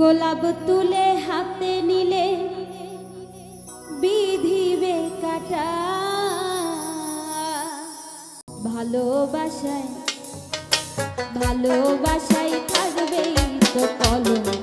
গোলাপ তুলে হাতে নিলে বিধিবে কাটা। ভালোবাসায় ভালোবাসায় থাকবেই তো কলম।